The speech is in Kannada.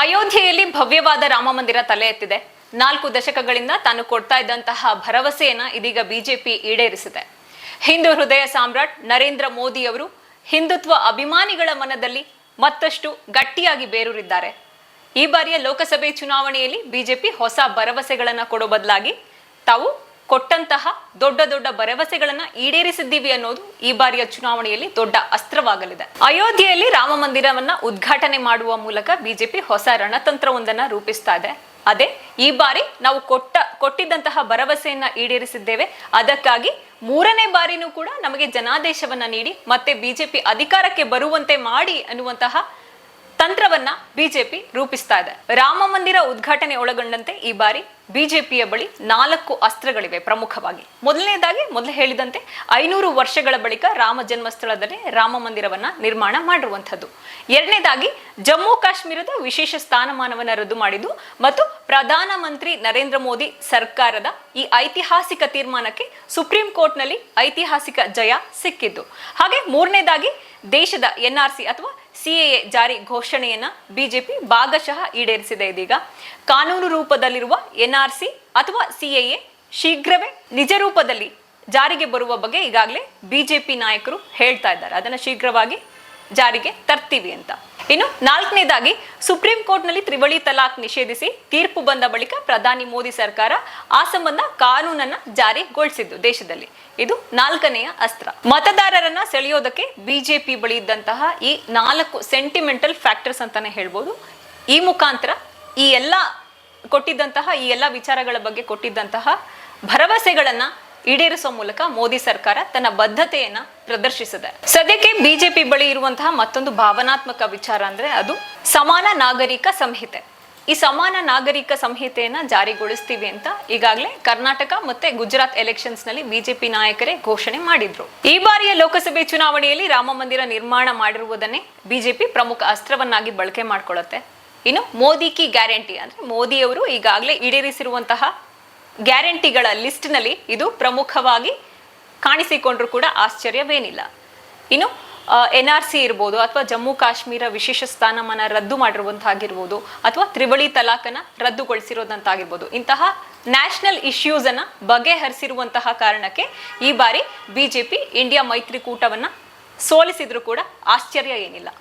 ಅಯೋಧ್ಯೆಯಲ್ಲಿ ಭವ್ಯವಾದ ರಾಮ ಮಂದಿರ ತಲೆ ಎತ್ತಿದೆ. ನಾಲ್ಕು ದಶಕಗಳಿಂದ ತಾನು ಕೊಡ್ತಾ ಇದ್ದಂತಹ ಭರವಸೆಯನ್ನ ಇದೀಗ ಬಿಜೆಪಿ ಈಡೇರಿಸಿದೆ. ಹಿಂದೂ ಹೃದಯ ಸಾಮ್ರಾಟ್ ನರೇಂದ್ರ ಮೋದಿ ಅವರು ಹಿಂದುತ್ವ ಅಭಿಮಾನಿಗಳ ಮನದಲ್ಲಿ ಮತ್ತಷ್ಟು ಗಟ್ಟಿಯಾಗಿ ಬೇರೂರಿದ್ದಾರೆ. ಈ ಬಾರಿಯ ಲೋಕಸಭೆ ಚುನಾವಣೆಯಲ್ಲಿ ಬಿಜೆಪಿ ಹೊಸ ಭರವಸೆಗಳನ್ನ ಕೊಡೋ ಬದಲಾಗಿ ತಾವು ಕೊಟ್ಟಂತಹ ದೊಡ್ಡ ದೊಡ್ಡ ಭರವಸೆಗಳನ್ನ ಈಡೇರಿಸಿದ್ದೀವಿ ಅನ್ನೋದು ಈ ಬಾರಿಯ ಚುನಾವಣೆಯಲ್ಲಿ ದೊಡ್ಡ ಅಸ್ತ್ರವಾಗಲಿದೆ. ಅಯೋಧ್ಯೆಯಲ್ಲಿ ರಾಮ ಮಂದಿರವನ್ನ ಉದ್ಘಾಟನೆ ಮಾಡುವ ಮೂಲಕ ಬಿಜೆಪಿ ಹೊಸ ರಣತಂತ್ರವೊಂದನ್ನ ರೂಪಿಸ್ತಾ ಇದೆ. ಅದೇ, ಈ ಬಾರಿ ನಾವು ಕೊಟ್ಟ, ಕೊಟ್ಟಿದ್ದಂತಹ ಭರವಸೆಯನ್ನ ಈಡೇರಿಸಿದ್ದೇವೆ. ಅದಕ್ಕಾಗಿ ಮೂರನೇ ಬಾರಿನೂ ಕೂಡ ನಮಗೆ ಜನಾದೇಶವನ್ನ ನೀಡಿ ಮತ್ತೆ ಬಿಜೆಪಿ ಅಧಿಕಾರಕ್ಕೆ ಬರುವಂತೆ ಮಾಡಿ ಅನ್ನುವಂತಹ ತಂತ್ರವನ್ನ ಬಿಜೆಪಿ ರೂಪಿಸ್ತಾ ಇದೆ. ರಾಮ ಮಂದಿರ ಉದ್ಘಾಟನೆ ಒಳಗೊಂಡಂತೆ ಈ ಬಾರಿ ಬಿಜೆಪಿಯ ಬಳಿ ನಾಲ್ಕು ಅಸ್ತ್ರಗಳಿವೆ ಪ್ರಮುಖವಾಗಿ. ಮೊದಲನೇದಾಗಿ ಮೊದಲು ಹೇಳಿದಂತೆ ಐನೂರು ವರ್ಷಗಳ ಬಳಿಕ ರಾಮ ಜನ್ಮಸ್ಥಳದಲ್ಲಿ ರಾಮ ಮಂದಿರವನ್ನ ನಿರ್ಮಾಣ ಮಾಡಿರುವಂಥದ್ದು. ಎರಡನೇದಾಗಿ ಜಮ್ಮು ಕಾಶ್ಮೀರದ ವಿಶೇಷ ಸ್ಥಾನಮಾನವನ್ನ ರದ್ದು ಮಾಡಿದ್ದು ಮತ್ತು ಪ್ರಧಾನಮಂತ್ರಿ ನರೇಂದ್ರ ಮೋದಿ ಸರ್ಕಾರದ ಈ ಐತಿಹಾಸಿಕ ತೀರ್ಮಾನಕ್ಕೆ ಸುಪ್ರೀಂ ಕೋರ್ಟ್ನಲ್ಲಿ ಐತಿಹಾಸಿಕ ಜಯ ಸಿಕ್ಕಿದ್ದು. ಹಾಗೆ ಮೂರನೇದಾಗಿ ದೇಶದ ಎನ್ಆರ್ಸಿ ಅಥವಾ ಸಿಎಎ ಜಾರಿ ಘೋಷಣೆಯನ್ನ ಬಿಜೆಪಿ ಭಾಗಶಃ ಈಡೇರಿಸಿದೆ ಇದೀಗ. ಕಾನೂನು ರೂಪದಲ್ಲಿರುವ ಎನ್ಆರ್ಸಿ ಅಥವಾ ಸಿಎಎ ಶೀಘ್ರವೇ ನಿಜ ರೂಪದಲ್ಲಿ ಜಾರಿಗೆ ಬರುವ ಬಗ್ಗೆ ಈಗಾಗಲೇ ಬಿಜೆಪಿ ನಾಯಕರು ಹೇಳ್ತಾ ಇದ್ದಾರೆ. ಅದನ್ನ ಶೀಘ್ರವಾಗಿ ಜಾರಿಗೆ ತರ್ತೀವಿ ಅಂತ. ಇನ್ನು ನಾಲ್ಕನೇದಾಗಿ ಸುಪ್ರೀಂ ಕೋರ್ಟ್ನಲ್ಲಿ ತ್ರಿವಳಿ ತಲಾಖ್ ನಿಷೇಧಿಸಿ ತೀರ್ಪು ಬಂದ ಬಳಿಕ ಪ್ರಧಾನಿ ಮೋದಿ ಸರ್ಕಾರ ಆ ಸಂಬಂಧ ಕಾನೂನನ್ನ ಜಾರಿಗೊಳಿಸಿದ್ದು ದೇಶದಲ್ಲಿ. ಇದು ನಾಲ್ಕನೆಯ ಅಸ್ತ್ರ. ಮತದಾರರನ್ನ ಸೆಳೆಯೋದಕ್ಕೆ ಬಿಜೆಪಿ ಬಳಿ ಇದ್ದಂತಹ ಈ ನಾಲ್ಕು ಸೆಂಟಿಮೆಂಟಲ್ ಫ್ಯಾಕ್ಟರ್ಸ್ ಅಂತಾನೆ ಹೇಳ್ಬೋದು. ಈ ಮುಖಾಂತರ ಈ ಎಲ್ಲ ಕೊಟ್ಟಿದ್ದಂತಹ ಈ ಎಲ್ಲ ವಿಚಾರಗಳ ಬಗ್ಗೆ ಕೊಟ್ಟಿದ್ದಂತಹ ಭರವಸೆಗಳನ್ನ ಈಡೇರಿಸುವ ಮೂಲಕ ಮೋದಿ ಸರ್ಕಾರ ತನ್ನ ಬದ್ಧತೆಯನ್ನ ಪ್ರದರ್ಶಿಸಿದೆ. ಸದ್ಯಕ್ಕೆ ಬಿಜೆಪಿ ಬಳಿ ಇರುವಂತಹ ಮತ್ತೊಂದು ಭಾವನಾತ್ಮಕ ವಿಚಾರ ಅಂದ್ರೆ ಅದು ಸಮಾನ ನಾಗರಿಕ ಸಂಹಿತೆ. ಈ ಸಮಾನ ನಾಗರಿಕ ಸಂಹಿತೆಯನ್ನ ಜಾರಿಗೊಳಿಸ್ತೀವಿ ಅಂತ ಈಗಾಗಲೇ ಕರ್ನಾಟಕ ಮತ್ತೆ ಗುಜರಾತ್ ಎಲೆಕ್ಷನ್ಸ್ನಲ್ಲಿ ಬಿಜೆಪಿ ನಾಯಕರೇ ಘೋಷಣೆ ಮಾಡಿದ್ರು. ಈ ಬಾರಿಯ ಲೋಕಸಭೆ ಚುನಾವಣೆಯಲ್ಲಿ ರಾಮ ಮಂದಿರ ನಿರ್ಮಾಣ ಮಾಡಿರುವುದನ್ನೇ ಬಿಜೆಪಿ ಪ್ರಮುಖ ಅಸ್ತ್ರವನ್ನಾಗಿ ಬಳಕೆ ಮಾಡ್ಕೊಳ್ಳುತ್ತೆ. ಇನ್ನು ಮೋದಿ ಕಿ ಗ್ಯಾರಂಟಿ ಅಂದ್ರೆ ಮೋದಿಯವರು ಈಗಾಗಲೇ ಈಡೇರಿಸಿರುವಂತಹ ಗ್ಯಾರಂಟಿಗಳ ಲಿಸ್ಟ್ನಲ್ಲಿ ಇದು ಪ್ರಮುಖವಾಗಿ ಕಾಣಿಸಿಕೊಂಡ್ರೂ ಕೂಡ ಆಶ್ಚರ್ಯವೇನಿಲ್ಲ. ಇನ್ನು ಎನ್ ಆರ್ ಸಿ ಇರ್ಬೋದು ಅಥವಾ ಜಮ್ಮು ಕಾಶ್ಮೀರ ವಿಶೇಷ ಸ್ಥಾನಮಾನ ರದ್ದು ಮಾಡಿರುವಂತಾಗಿರ್ಬೋದು ಅಥವಾ ತ್ರಿವಳಿ ತಲಾಖನ ರದ್ದುಗೊಳಿಸಿರೋದಂತಾಗಿರ್ಬೋದು. ಇಂತಹ ನ್ಯಾಷನಲ್ ಇಶ್ಯೂಸ್ ಅನ್ನ ಬಗೆಹರಿಸಿರುವಂತಹ ಕಾರಣಕ್ಕೆ ಈ ಬಾರಿ ಬಿಜೆಪಿ ಇಂಡಿಯಾ ಮೈತ್ರಿಕೂಟವನ್ನ ಸೋಲಿಸಿದ್ರು ಕೂಡ ಆಶ್ಚರ್ಯ ಏನಿಲ್ಲ.